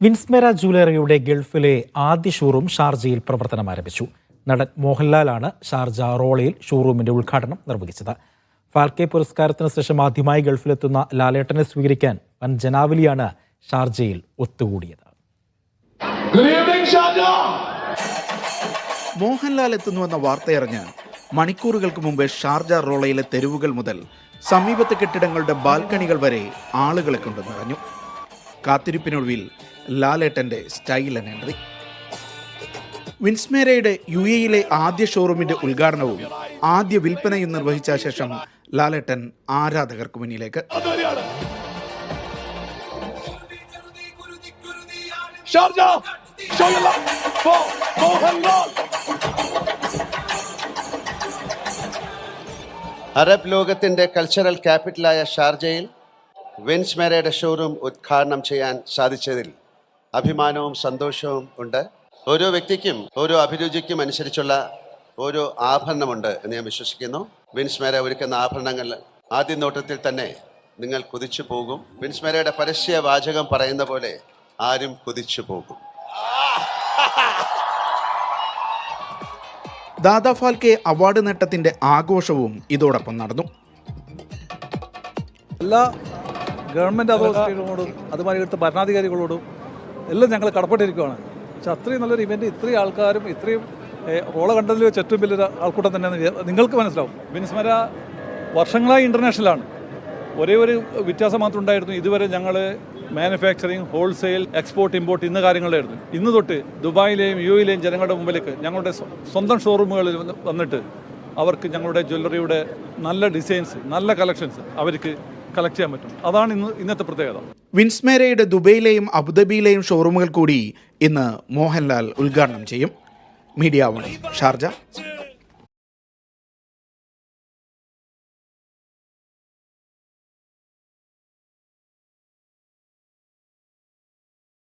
വിൻസ്മെര ജൂവലറിയുടെ ഗൾഫിലെ ആദ്യ ഷോറൂം ഷാർജയിൽ പ്രവർത്തനം ആരംഭിച്ചു. നടൻ മോഹൻലാലാണ് ഷാർജ റോളയിൽ ഷോറൂമിന്റെ ഉദ്ഘാടനം നിർവഹിച്ചത്. ഫാൽക്കെ പുരസ്കാരത്തിന് ശേഷം ആദ്യമായി ഗൾഫിലെത്തുന്ന ലാലേട്ടനെ സ്വീകരിക്കാൻ വൻ ജനാവലിയാണ് ഷാർജയിൽ ഒത്തുകൂടിയത്. മോഹൻലാൽ എത്തുന്നുവെന്ന വാർത്തയറിഞ്ഞ് മണിക്കൂറുകൾക്ക് മുമ്പ് ഷാർജ റോളയിലെ തെരുവുകൾ മുതൽ സമീപത്തെ കെട്ടിടങ്ങളുടെ ബാൽക്കണികൾ വരെ ആളുകളെ കൊണ്ട് നിറഞ്ഞു. കാത്തിരിപ്പിനൊടുവിൽ ലാലേട്ടന്റെ സ്റ്റൈൽ ആൻഡ് എൻട്രി. വിൻസ്മേരയുടെ യു എയിലെ ആദ്യ ഷോറൂമിന്റെ ഉദ്ഘാടനവും ആദ്യ വിൽപ്പനയും നിർവഹിച്ച ശേഷം ലാലേട്ടൻ ആരാധകർക്ക് മുന്നിലേക്ക്. അറബ് ലോകത്തിന്റെ കൾച്ചറൽ ക്യാപിറ്റലായ ഷാർജയിൽ വിൻസ് മേരയുടെ ഷോറൂം ഉദ്ഘാടനം ചെയ്യാൻ സാധിച്ചതിൽ അഭിമാനവും സന്തോഷവും ഉണ്ട്. ഓരോ വ്യക്തിക്കും ഓരോ അഭിരുചിക്കും അനുസരിച്ചുള്ള ഓരോ ആഭരണമുണ്ട് എന്ന് ഞാൻ വിശ്വസിക്കുന്നു. വിൻസ് മേര ഒരുക്കുന്ന ആഭരണങ്ങൾ ആദ്യ നോട്ടത്തിൽ തന്നെ നിങ്ങൾ കുതിച്ചു പോകും. വിൻസ് മേരയുടെ പരസ്യ വാചകം പറയുന്ന പോലെ ആരും കുതിച്ചു പോകും. ദാദാ ഫാൽക്കെ അവാർഡ് നേട്ടത്തിന്റെ ആഘോഷവും ഇതോടൊപ്പം നടന്നു. എല്ലാ ഗവൺമെന്റ് അതോറിറ്റികളോടും അതുമായി എടുത്ത ഭരണാധികാരികളോടും എല്ലാം ഞങ്ങൾ കടപ്പെട്ടിരിക്കുകയാണ് പക്ഷെ അത്രയും നല്ലൊരു ഇവന്റ് ഇത്രയും ആൾക്കാരും ഇത്രയും റോള കണ്ടതിൽ വെച്ച് ഏറ്റവും വലിയൊരു ആൾക്കൂട്ടം തന്നെയാണ് നിങ്ങൾക്ക് മനസ്സിലാവും. വിൻസ്മര വർഷങ്ങളായി ഇന്റർനാഷണലാണ് ഒരേ ഒരു വ്യത്യാസം മാത്രം ഉണ്ടായിരുന്നു. ഇതുവരെ ഞങ്ങൾ മാനുഫാക്ചറിങ് ഹോൾസെയിൽ എക്സ്പോർട്ട് ഇമ്പോർട്ട് ഇന്ന കാര്യങ്ങളിലായിരുന്നു. ഇന്ന് തൊട്ട് ദുബായിലെയും യു എയിലെയും ജനങ്ങളുടെ മുമ്പിലേക്ക് ഞങ്ങളുടെ സ്വന്തം ഷോറൂമുകളിൽ വന്നിട്ട് അവർക്ക് ഞങ്ങളുടെ ജ്വല്ലറിയുടെ നല്ല ഡിസൈൻസ് നല്ല കളക്ഷൻസ് അവർക്ക് കളക്ട് ചെയ്യാൻ പറ്റും. അതാണ് ഇന്ന് ഇന്നത്തെ പ്രത്യേകത. വിൻസ്മേരയുടെ ദുബൈയിലെയും അബുദാബിയിലെയും ഷോറൂമുകൾ കൂടി ഇന്ന് മോഹൻലാൽ ഉദ്ഘാടനം ചെയ്യും. Media one Sharjah.